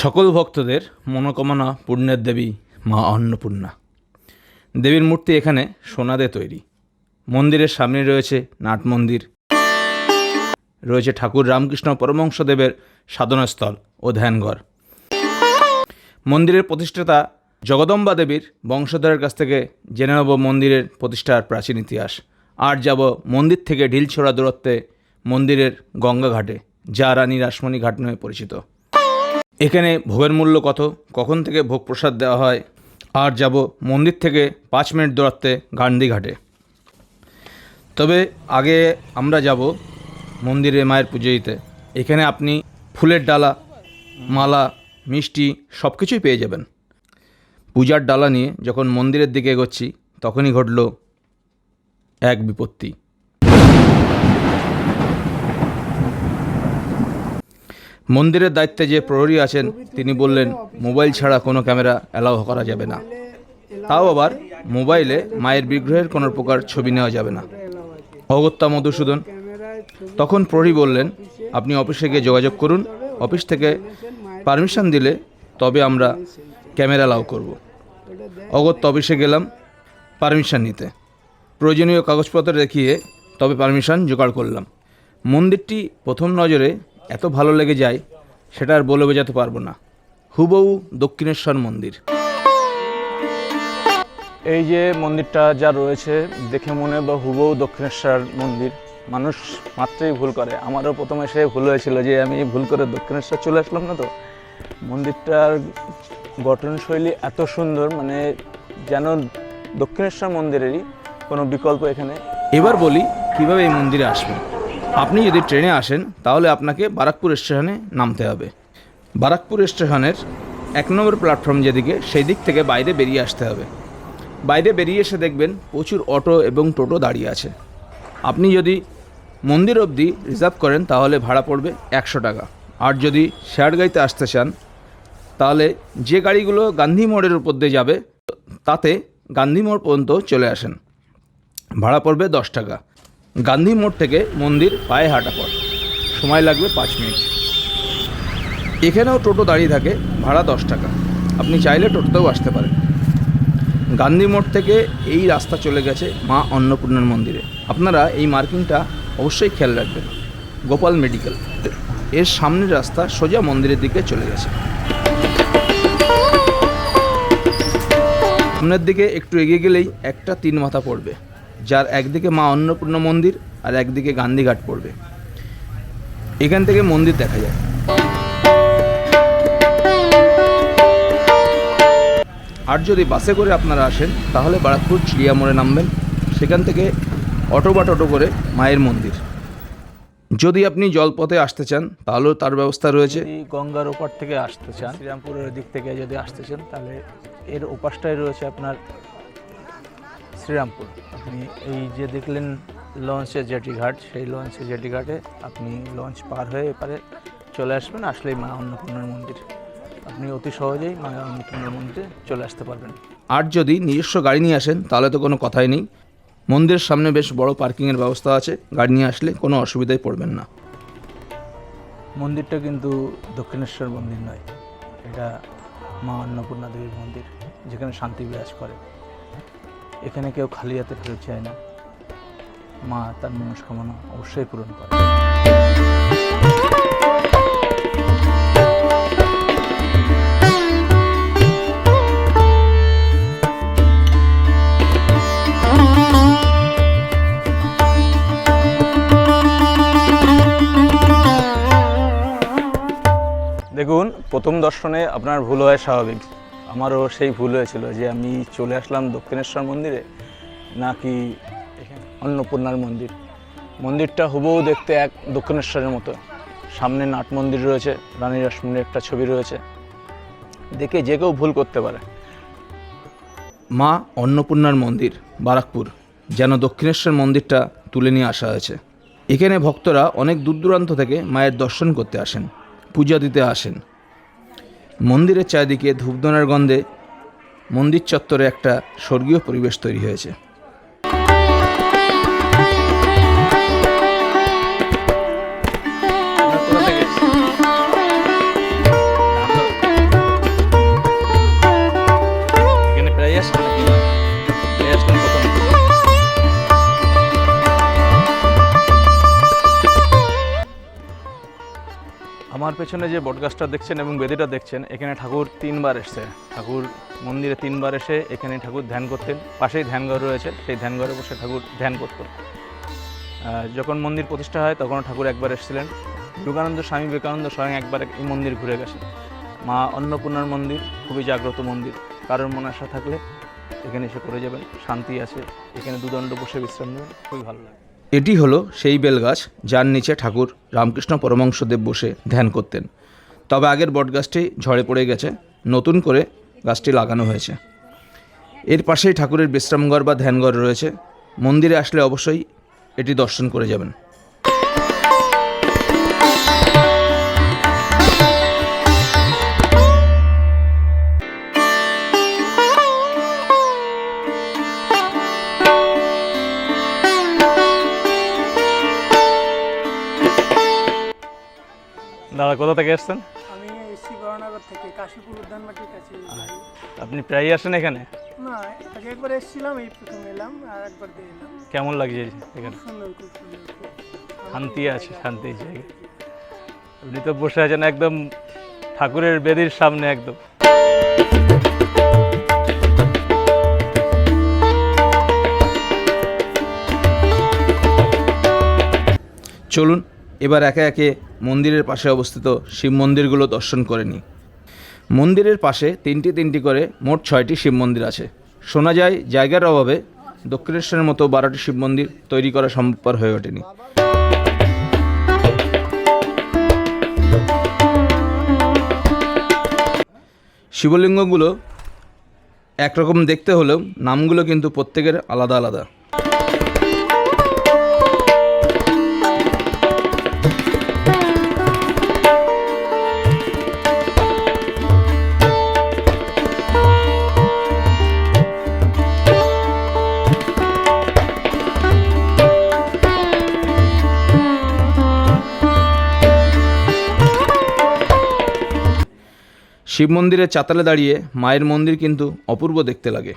সকল ভক্তদের মনোকামনা পূর্ণের দেবী মা অন্নপূর্ণা। দেবীর মূর্তি এখানে সোনাদে তৈরি। মন্দিরের সামনে রয়েছে নাট মন্দির। রয়েছে ঠাকুর রামকৃষ্ণ পরমহংসদেবের সাধনাস্থল ও ধ্যানঘর। মন্দিরের প্রতিষ্ঠাতা জগদম্বা দেবীর বংশধরের কাছ থেকে জেনে নেব মন্দিরের প্রতিষ্ঠার প্রাচীন ইতিহাস। আর যাব মন্দির থেকে ঢিল ঢিলছোড়া দূরত্বে মন্দিরের গঙ্গা ঘাটে, যা রানী রাসমণি ঘাট নামে পরিচিত। এখানে ভোগের মূল্য কত? কখন থেকে ভোগ প্রসাদ দেওয়া হয়? আর যাব মন্দির থেকে পাঁচ মিনিট দূরত্বে গান্ধীঘাটে। তবে আগে আমরা যাব মন্দিরে মায়ের পুজো দিতে এখানে আপনি ফুলের ডালা, মালা, মিষ্টি সব কিছুই পেয়ে যাবেন। পূজার ডালা নিয়ে যখন মন্দিরের দিকে এগোচ্ছি, তখনই ঘটল এক বিপত্তি। মন্দিরের দায়িত্বে যে প্রহরী আছেন, তিনি বললেন, মোবাইল ছাড়া কোনো ক্যামেরা অ্যালাউ করা যাবে না। তাও আবার মোবাইলে মায়ের বিগ্রহের কোনো প্রকার ছবি নেওয়া যাবে না। অগত্যা মধুসূদন, তখন প্রহরী বললেন, আপনি অফিসে গিয়ে যোগাযোগ করুন। অফিস থেকে পারমিশন দিলে তবে আমরা ক্যামেরা অ্যালাউ করব। অগত্য অফিসে গেলাম পারমিশন নিতে। প্রয়োজনীয় কাগজপত্র দেখিয়ে তবে পারমিশন জোগাড় করলাম। মন্দিরটি প্রথম নজরে এত ভালো লেগে যায় সেটা আর বলে বোঝাতে পারব না। হুবহু দক্ষিণেশ্বর মন্দির। এই যে মন্দিরটা যা রয়েছে দেখে মনে বা হুবহু দক্ষিণেশ্বর মন্দির। মানুষ মাত্রই ভুল করে। আমারও প্রথমে সে ভুল হয়েছিল যে আমি ভুল করে দক্ষিণেশ্বর চলে আসলাম না তো। মন্দিরটার গঠনশৈলী এত সুন্দর মানে যেন দক্ষিণেশ্বর মন্দিরেরই কোনো বিকল্প এখানে। এবার বলি কীভাবে এই মন্দিরে আসবেন? আপনি যদি ট্রেনে আসেন, তাহলে আপনাকে বারাকপুর স্টেশনে নামতে হবে। বারাকপুর স্টেশনের এক নম্বর প্ল্যাটফর্ম যেদিকে, সেই দিক থেকে বাইরে বেরিয়ে আসতে হবে। বাইরে বেরিয়ে এসে দেখবেন প্রচুর অটো এবং টোটো দাঁড়িয়ে আছে। আপনি যদি মন্দির অবধি রিজার্ভ করেন, তাহলে ভাড়া পড়বে একশো টাকা। আর যদি শেয়ার গাড়িতে আসতে চান, তাহলে যে গাড়িগুলো গান্ধী মোড়ের উপর দিয়ে যাবে, তাতে গান্ধী মোড় পর্যন্ত চলে আসেন। ভাড়া পড়বে দশ টাকা। গান্ধী মোড় থেকে মন্দির পায়ে হাঁটা পথ। সময় লাগবে পাঁচ মিনিট। এখানেও টোটো দাঁড়িয়ে থাকে ভাড়া দশ টাকা। আপনি চাইলে টোটোতেও আসতে পারেন। গান্ধী মোড় থেকে এই রাস্তা চলে গেছে মা অন্নপূর্ণার মন্দিরে। আপনারা এই মার্কিংটা অবশ্যই খেয়াল রাখবেন। গোপাল মেডিকেল। এর সামনের রাস্তা সোজা মন্দিরের দিকে চলে গেছে। সামনের দিকে একটু এগিয়ে গেলেই একটা তিন মাথা পড়বে। যার একদিকে মা অন্নপূর্ণ মন্দির আর একদিকে গান্ধীঘাট পড়বে। এখান থেকে মন্দির দেখা যায়। আর যদি বাসে করে আপনারা আসেন তাহলে বারাকপুর চিড়িয়া মোড়ে নামবেন। সেখান থেকে অটো বা টোটো করে মায়ের মন্দির। যদি আপনি জলপথে আসতে চান তাহলেও তার ব্যবস্থা রয়েছে। গঙ্গার ওপার থেকে আসতে চান শ্রীরামপুরের দিক থেকে যদি আসতে চান তাহলে এর ওপাশটায় রয়েছে আপনার শ্রীরামপুর। আপনি এই যে দেখলেন লঞ্চের জেটি ঘাট সেই লঞ্চের জেটি ঘাটে আপনি লঞ্চ পার হয়ে এপারে চলে আসবেন আসলেই মা অন্নপূর্ণার মন্দির। আপনি অতি সহজেই মা অন্নপূর্ণার মন্দিরে চলে আসতে পারবেন। আর যদি নিজস্ব গাড়ি নিয়ে আসেন তাহলে তো কোনো কথাই নেই। মন্দিরের সামনে বেশ বড় পার্কিংয়ের ব্যবস্থা আছে গাড়ি নিয়ে আসলে কোনো অসুবিধায় পড়বেন না। মন্দিরটা কিন্তু দক্ষিণেশ্বর মন্দির নয় এটা মা অন্নপূর্ণা দেবীর মন্দির যেখানে শান্তি বিরাজ করে। এখানে কেউ খালি হাতে ফেরত চায় না। মা তার মনস্কামনা অবশ্যই পূরণ করে। দেখুন, প্রথম দর্শনে আপনার ভুল হয় স্বাভাবিক। আমারও সেই ভুল হয়েছিল যে আমি চলে আসলাম দক্ষিণেশ্বর মন্দিরে, নাকি অন্নপূর্ণার মন্দির। মন্দিরটা হুবহু দেখতে এক দক্ষিণেশ্বরের মতো। সামনে নাট মন্দির রয়েছে, রানী রাসমণির একটা ছবি রয়েছে। দেখে যে কেউ ভুল করতে পারে। মা অন্নপূর্ণার মন্দির, বারাকপুর, যেন দক্ষিণেশ্বর মন্দিরটা তুলে নিয়ে আসা হয়েছে। এখানে ভক্তরা অনেক দূর দূরান্ত থেকে মায়ের দর্শন করতে আসেন, পূজা দিতে আসেন। মন্দিরের চারিদিকে ধূপধনার গন্ধে মন্দির চত্বরে একটা স্বর্গীয় পরিবেশ তৈরি হয়েছে। পেছনে যে বটগাছটা দেখছেন এবং বেদিটা দেখছেন, এখানে ঠাকুর তিনবার এসছে। ঠাকুর মন্দিরে তিনবার এসে এখানে ঠাকুর ধ্যান করতেন। পাশেই ধ্যানঘর রয়েছে, সেই ধ্যানঘরে বসে ঠাকুর ধ্যান করতেন। যখন মন্দির প্রতিষ্ঠা হয় তখন ঠাকুর একবার এসেছিলেন। যোগানন্দ স্বামী বিবেকানন্দ স্বয়ং একবার এই মন্দির ঘুরে গেছেন। মা অন্নপূর্ণার মন্দির, খুবই জাগ্রত মন্দির। কারোর মনে আশা থাকলে এখানে এসে করে যাবেন, শান্তি আছে। এখানে দুদণ্ড বসে বিশ্রাম নেবেন, খুবই ভালো লাগে এটি হলো সেই বেলগাছ যার নিচে ঠাকুর রামকৃষ্ণ পরমংশদেব বসে ধ্যান করতেন। তবে আগের বটগাছটি ঝড়ে পড়ে গেছে, নতুন করে গাছটি লাগানো হয়েছে। এর পাশেই ঠাকুরের বিশ্রামঘর বা ধ্যানঘর রয়েছে। মন্দিরে আসলে অবশ্যই এটি দর্শন করে যাবেন। দাদা কোথা থেকে এসছেন আমি এসছি থেকে কাশীপুর উদ্যানবাটির কাছে আপনি প্রায়ই আসেন এখানে? না আগে একবার এসেছিলাম এই প্রথম এলাম আর একবার এলাম। কেমন লাগছে এখানে? সুন্দর খুব সুন্দর শান্তি আছে শান্তির জায়গা আপনি তো বসে আছেন একদম ঠাকুরের বেদির সামনে একদম। চলুন এবার একে একে মন্দিরের পাশে অবস্থিত শিব মন্দিরগুলো দর্শন করে নিই মন্দিরের পাশে তিনটি তিনটি করে মোট ছয়টি শিব মন্দির আছে। শোনা যায়, জায়গার অভাবে দক্ষিণেশ্বরের মতো বারোটি শিব মন্দির তৈরি করা সম্ভবপর হয়ে ওঠেনি। শিবলিঙ্গগুলো একরকম দেখতে হলেও নামগুলো কিন্তু প্রত্যেকের আলাদা আলাদা। শিব মন্দিরের চাতালে দাঁড়িয়ে মায়ের মন্দির কিন্তু অপূর্ব দেখতে লাগে।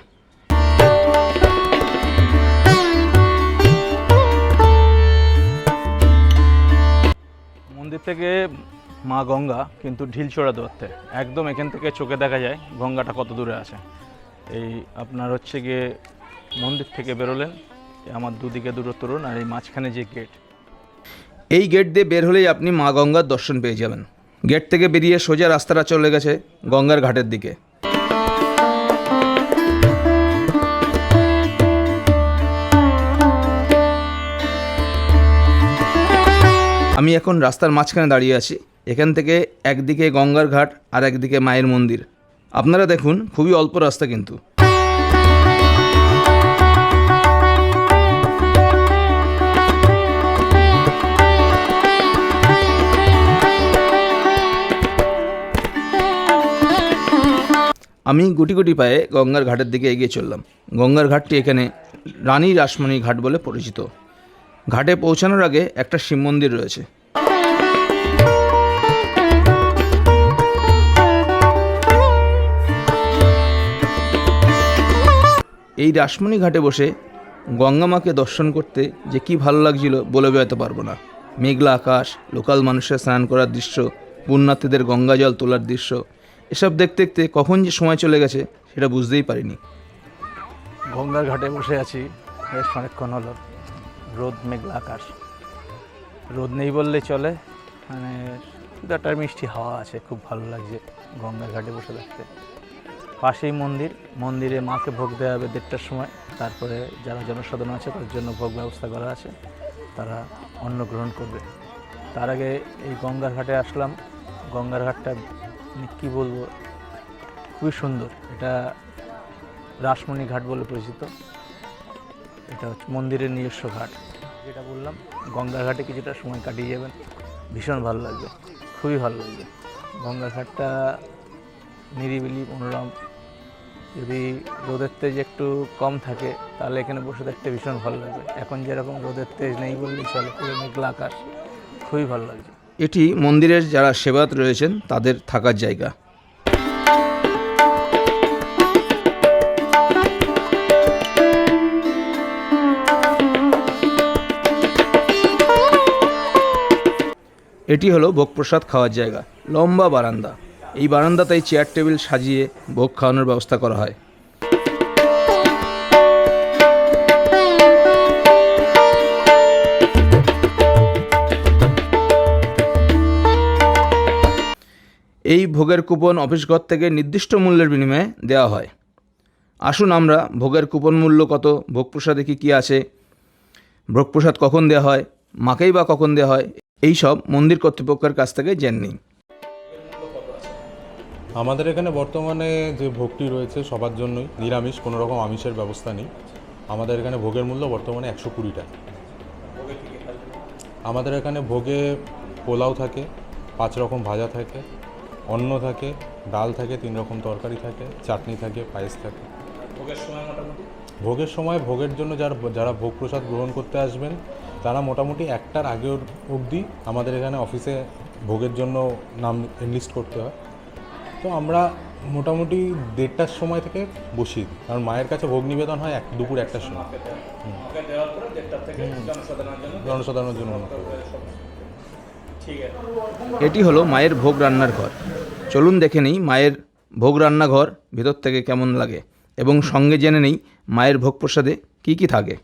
মন্দির থেকে মা গঙ্গা কিন্তু ঢিল ঢিলছোড়া দূরত্বে একদম এখান থেকে চোখে দেখা যায় গঙ্গাটা কত দূরে আছে। এই আপনার হচ্ছে গিয়ে মন্দির থেকে বেরোলেন আমার দুদিকে দূরত্ব রুন আর এই মাঝখানে যে গেট এই গেট দিয়ে বের হলেই আপনি মা গঙ্গার দর্শন পেয়ে যাবেন। গেট থেকে বেরিয়ে সোজা রাস্তাটা চলে গেছে গঙ্গার ঘাটের দিকে। আমি এখন রাস্তার মাঝখানে দাঁড়িয়ে আছি। এখান থেকে একদিকে গঙ্গার ঘাট আর একদিকে মায়ের মন্দির। আপনারা দেখুন, খুবই অল্প রাস্তা কিন্তু। আমি গুটি গুটি পায়ে গঙ্গার ঘাটের দিকে এগিয়ে চললাম। গঙ্গার ঘাটটি এখানে রানী রাসমণি ঘাট বলে পরিচিত। ঘাটে পৌঁছানোর আগে একটা শিব মন্দির রয়েছে। এই রাসমণি ঘাটে বসে গঙ্গা মাকে দর্শন করতে যে কি ভালো লাগছিল বলে বোঝাতে পারব না। মেঘলা আকাশ, লোকাল মানুষের স্নান করার দৃশ্য, পুণ্যার্থীদের গঙ্গা জল তোলার দৃশ্য এসব দেখতে দেখতে কখন যে সময় চলে গেছে সেটা বুঝতেই পারিনি। গঙ্গার ঘাটে বসে আছি, বেশ অনেকক্ষণ হলো। রোদ মেঘলা আকাশ। রোদ নেই বললে চলে। মানে একটা মিষ্টি হাওয়া আছে, খুব ভালো লাগছে গঙ্গার ঘাটে বসে থাকতে। পাশেই মন্দির। মন্দিরে মাকে ভোগ দেওয়া হবে দেড়টার সময়। তারপরে যারা জনসাধারণ আছে তাদের জন্য ভোগ ব্যবস্থা করা আছে। তারা অন্ন গ্রহণ করবে। তার আগে এই গঙ্গার ঘাটে আসলাম। গঙ্গার ঘাটটা মানে কী বলব? খুবই সুন্দর। এটা রাসমণি ঘাট বলে পরিচিত। এটা হচ্ছে মন্দিরের নিজস্ব ঘাট। যেটা বললাম, গঙ্গা ঘাটে কিছুটা সময় কাটিয়ে যাবেন। ভীষণ ভালো লাগবে। খুবই ভালো লাগবে। গঙ্গা ঘাটটা নিরিবিলি, মনোরম। যদি রোদের তেজ একটু কম থাকে, তাহলে এখানে বসে থাকতে ভীষণ ভালো লাগবে। এখন যেরকম রোদের তেজ নেই বললেই চলে, পুরো মেঘলা আকাশ। খুবই ভালো লাগছে। এটি মন্দিরের যারা সেবাত রয়েছেন, তাদের থাকার জায়গা। এটি হলো ভোগ প্রসাদ খাওয়ার জায়গা, লম্বা বারান্দা। এই বারান্দাতেই চেয়ার টেবিল সাজিয়ে ভোগ খাওয়ানোর ব্যবস্থা করা হয়। এই ভোগের কুপন অফিস ঘর থেকে নির্দিষ্ট মূল্যের বিনিময়ে দেওয়া হয়। আসুন আমরা ভোগের কুপন মূল্য কত, ভোগ প্রসাদে কী কী আছে, ভোগ প্রসাদ কখন দেওয়া হয়, মাকেই বা কখন দেওয়া হয়, এই সব মন্দির কর্তৃপক্ষের কাছ থেকে জেনে নিই আমাদের এখানে বর্তমানে যে ভোগটি রয়েছে সবার জন্যই নিরামিষ, কোনো রকম আমিষের ব্যবস্থা নেই। আমাদের এখানে ভোগের মূল্য বর্তমানে একশো কুড়ি টাকা। আমাদের এখানে ভোগে পোলাও থাকে, পাঁচ রকম ভাজা থাকে অন্ন থাকে ডাল থাকে তিন রকম তরকারি থাকে চাটনি থাকে পায়েস থাকে। ভোগের সময় মোটামুটি? ভোগের সময় ভোগের জন্য যারা যারা ভোগ প্রসাদ গ্রহণ করতে আসবেন তারা মোটামুটি একটার আগে অবধি আমাদের এখানে অফিসে ভোগের জন্য নাম এনলিস্ট করতে হয়। তো আমরা মোটামুটি দেড়টার সময় থেকে বসি কারণ মায়ের কাছে ভোগ নিবেদন হয় এক দুপুর একটার সময়। জনসাধারণের জন্য। এটি হলো মায়ের ভোগ রান্নার ঘর। চলুন দেখে নেই মায়ের ভোগ রান্নাঘর ভেতর থেকে কেমন লাগে এবং সঙ্গে জেনে নেই মায়ের ভোগ প্রসাদে কী কী থাকে।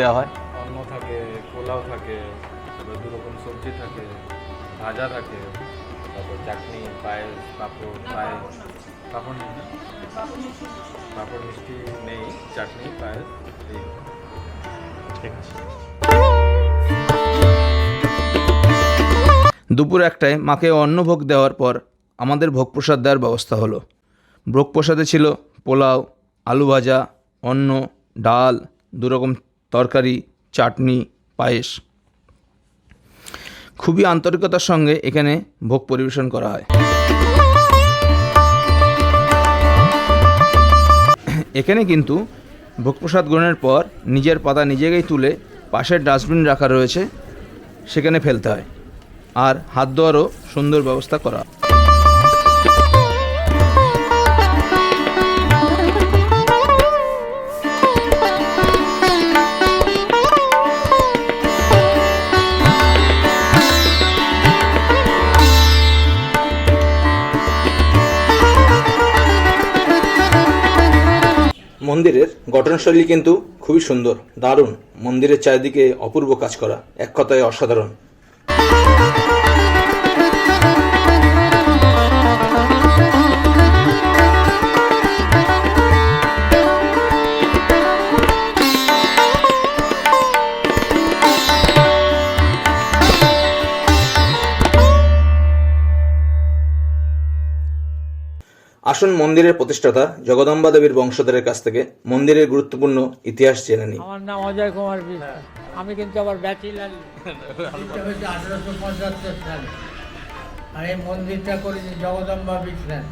দেওয়া হয়। অন্ন থাকে পোলাও থাকে তারপর দু রকম সবজি থাকে ভাজা থাকে তারপর চাটনি পায়েস পাঁপড় পায়েস পাঁপড় নেই পাঁপড় মিষ্টি নেই চাটনি পায়েস এই ঠিক আছে। দুপুর একটায় মাকে অন্নভোগ দেওয়ার পর আমাদের ভোগ প্রসাদ দেওয়ার ব্যবস্থা হলো। ভোগ প্রসাদে ছিল পোলাও আলু ভাজা অন্ন ডাল দুরকম তরকারি, চাটনি, পায়েস। খুবই আন্তরিকতার সঙ্গে এখানে ভোগ পরিবেশন করা হয়। এখানে কিন্তু ভোগ প্রসাদ গ্রহণের পর নিজের পাতা নিজেকেই তুলে পাশের ডাস্টবিন রাখা রয়েছে, সেখানে ফেলতে হয়। আর হাত ধোয়ারও সুন্দর ব্যবস্থা করা মন্দিরের গঠনশৈলী কিন্তু খুবই সুন্দর দারুণ। মন্দিরের চারিদিকে অপূর্ব কাজ করা এক কথায় অসাধারণ। আসুন মন্দিরের প্রতিষ্ঠাতা জগদম্বা দেবীর বংশধরের কাছ থেকে মন্দিরের গুরুত্বপূর্ণ ইতিহাস জেনে নিই। আমার নাম অজয় কুমার বিশ্বাস। আমি কিন্তু আবার ব্যাচেলার। আঠারোশো পঁচাত্তর সালে আর এই মন্দিরটা করেছে জগদম্বা বিশ্বাস।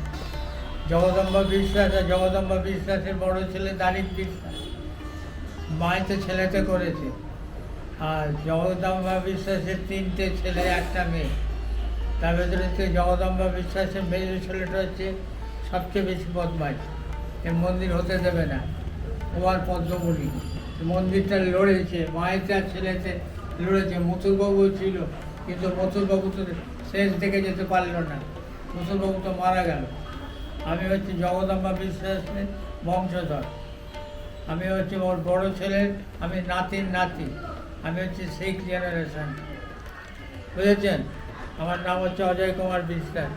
জগদম্বা বিশ্বাস আর জগদম্বা বিশ্বাসের বড় ছেলে দারিক বিশ্বাস। মাইতে ছেলেতে করেছে। আর জগদম্বা বিশ্বাসের তিনটে ছেলে একটা মেয়ে। তার ভেতরে হচ্ছে জগদম্বা বিশ্বাসের মেয়ে ছেলেটা হচ্ছে সবচেয়ে বেশি বদমাইশ। এই মন্দির হতে দেবে না। কুমার পদ্মমণি। মন্দিরটা লড়েছে মায়েতে আর ছেলেতে লড়েছে মথুরবাবু ছিল, কিন্তু মথুরবাবু তো শেষ দেখে যেতে পারল না। মথুরবাবু তো মারা গেল। আমি হচ্ছে জগদম্বা বিশ্বাসের বংশধর। আমি হচ্ছে ওর বড় ছেলের আমি নাতির নাতি। আমি হচ্ছে সিক্স জেনারেশন বুঝেছেন? আমার নাম হচ্ছে অজয় কুমার বিশ্বাস।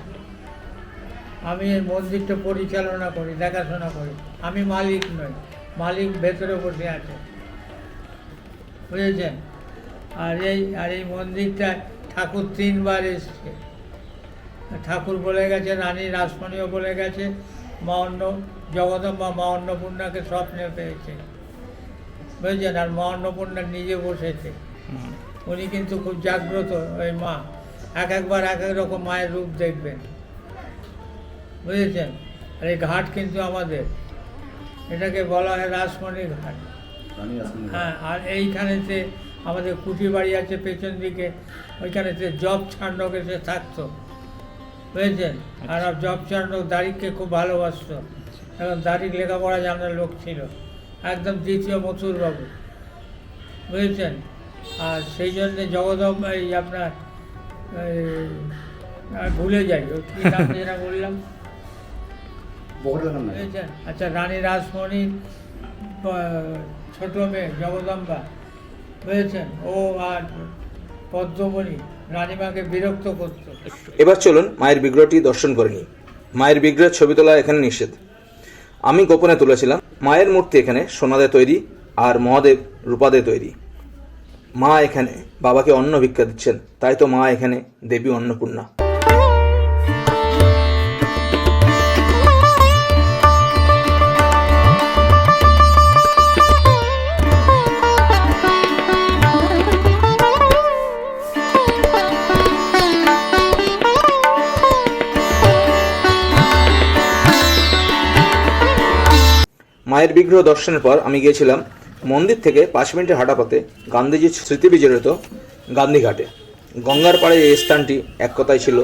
আমি এই মন্দিরটা পরিচালনা করি দেখাশোনা করি। আমি মালিক নই মালিক ভেতরে বসে আছে। বুঝেছেন? আর এই আর এই মন্দিরটা ঠাকুর তিনবার এসছে। ঠাকুর বলে গেছে রানী রাসমণিও বলে গেছে মা অন্ন জগদম্বা মা অন্নপূর্ণাকে স্বপ্নে পেয়েছে। বুঝেছেন? আর মা অন্নপূর্ণা নিজে বসেছে। উনি কিন্তু খুব জাগ্রত ওই মা। এক একবার এক এক রকম মায়ের রূপ দেখবেন। বুঝেছেন? আর এই ঘাট কিন্তু আমাদের। এটাকে বলা হয় রাসমণি ঘাট। হ্যাঁ আর এইখানেতে আমাদের কুটি বাড়ি আছে পেছন দিকে ওইখানে ওইখানেতে জব ছান্ডক এসে থাকতো। বুঝেছেন? আর জব ছান্ডক দাড়িকে খুব ভালোবাসতো। এবং দাড়ির লেখাপড়া জানার লোক ছিল। একদম দ্বিতীয় মথুর বাবু বুঝেছেন? আর সেই জন্যে জগদম এই আপনার ভুলে যাই। কী নাম যেটা বললাম? আচ্ছা রানী রাসমণি ছোট মেয়ে জগদম্বা বুঝেছেন ও আর পদ্মমণি রানীমাকে বিরক্ত করতো। এবার চলুন মায়ের বিগ্রহটি দর্শন করে নিই। মায়ের বিগ্রহের ছবি তোলা এখানে নিষেধ। আমি গোপনে তুলেছিলাম মায়ের মূর্তি এখানে সোনাদে তৈরি আর মহাদেব রূপাদে তৈরি। মা এখানে বাবাকে অন্ন ভিক্ষা দিচ্ছেন তাই তো মা এখানে দেবী অন্নপূর্ণা। মায়ের বিগ্রহ দর্শনের পর আমি গিয়েছিলাম মন্দির থেকে পাঁচ মিনিটের হাঁটা পথে গান্ধীজির স্মৃতি বিজড়িত গান্ধীঘাটে। গঙ্গার পাড়ে এই স্থানটি এক কথায় ছিল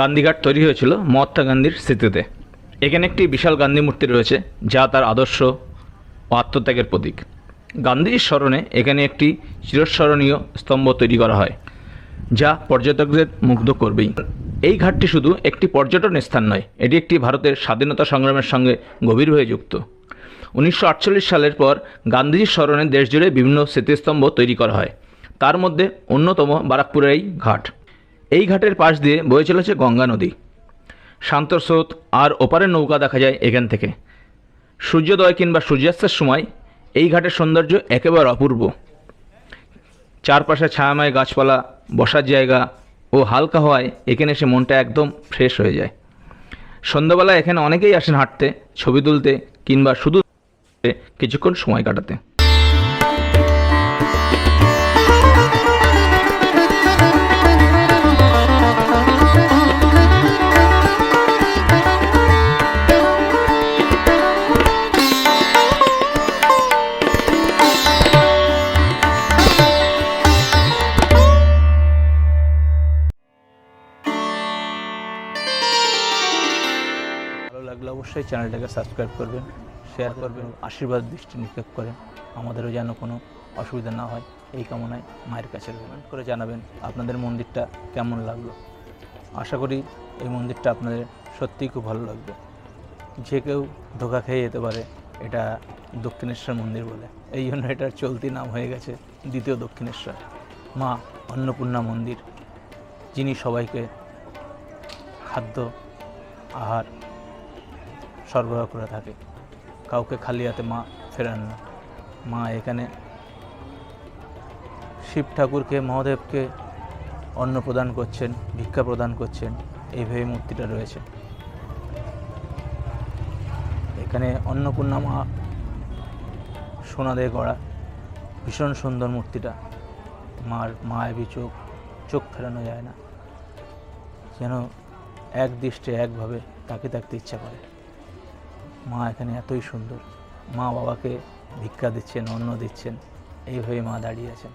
গান্ধীঘাট তৈরি হয়েছিল মহাত্মা গান্ধীর স্মৃতিতে। এখানে একটি বিশাল গান্ধী মূর্তি রয়েছে, যা তার আদর্শ ও আত্মত্যাগের প্রতীক। গান্ধীজির স্মরণে এখানে একটি চিরস্মরণীয় স্তম্ভ তৈরি করা হয়, যা পর্যটকদের মুগ্ধ করবেই। এই ঘাটটি শুধু একটি পর্যটন স্থান নয়, এটি একটি ভারতের স্বাধীনতা সংগ্রামের সঙ্গে গভীরভাবে যুক্ত। উনিশশো আটচল্লিশ সালের পর গান্ধীজির স্মরণে দেশজুড়ে বিভিন্ন স্মৃতিস্তম্ভ তৈরি করা হয়। তার মধ্যে অন্যতম বারাকপুরের এই ঘাট। এই ঘাটের পাশ দিয়ে বয়ে চলেছে গঙ্গা নদী। শান্ত স্রোত আর ওপারের নৌকা দেখা যায় এখান থেকে। সূর্যোদয় কিংবা সূর্যাস্তের সময় এই ঘাটের সৌন্দর্য একেবারে অপূর্ব। চারপাশে ছায়াময় গাছপালা, বসার জায়গা ও হালকা হওয়ায় এখানে এসে মনটা একদম ফ্রেশ হয়ে যায়। সন্ধ্যাবেলা এখানে অনেকেই আসেন হাঁটতে, ছবি তুলতে কিংবা শুধু কিছুক্ষণ সময় কাটাতে। লাগলে অবশ্যই চ্যানেলটাকে সাবস্ক্রাইব করবেন শেয়ার করবেন আশীর্বাদ দৃষ্টি নিক্ষেপ করেন। আমাদেরও যেন কোনো অসুবিধা না হয়, এই কামনায় মায়ের কাছে কমেন্ট করে জানাবেন আপনাদের মন্দিরটা কেমন লাগল। আশা করি এই মন্দিরটা আপনাদের সত্যিই খুব ভালো লাগবে। যে কেউ ধোকা খেয়ে যেতে পারে, এটা দক্ষিণেশ্বর মন্দির বলে। এই জন্য এটার চলতি নাম হয়ে গেছে দ্বিতীয় দক্ষিণেশ্বর। মা অন্নপূর্ণা মন্দির, যিনি সবাইকে খাদ্য, আহার সরবরাহ করে থাকে। কাউকে খালি হাতে মা ফেরান না। মা এখানে শিব ঠাকুরকে, মহাদেবকে অন্ন প্রদান করছেন, ভিক্ষা প্রদান করছেন এইভাবে মূর্তিটা রয়েছে। এখানে অন্নপূর্ণা মা সোনা দিয়ে গড়া, ভীষণ সুন্দর মূর্তিটা। মার মায়াবী চোখ চোখ ফেরানো যায় না। যেন এক দৃষ্টে একভাবে তাকে থাকতে ইচ্ছা করে। মা এখানে এতই সুন্দর। মা বাবাকে ভিক্ষা দিচ্ছেন অন্ন দিচ্ছেন এইভাবে মা দাঁড়িয়ে আছেন।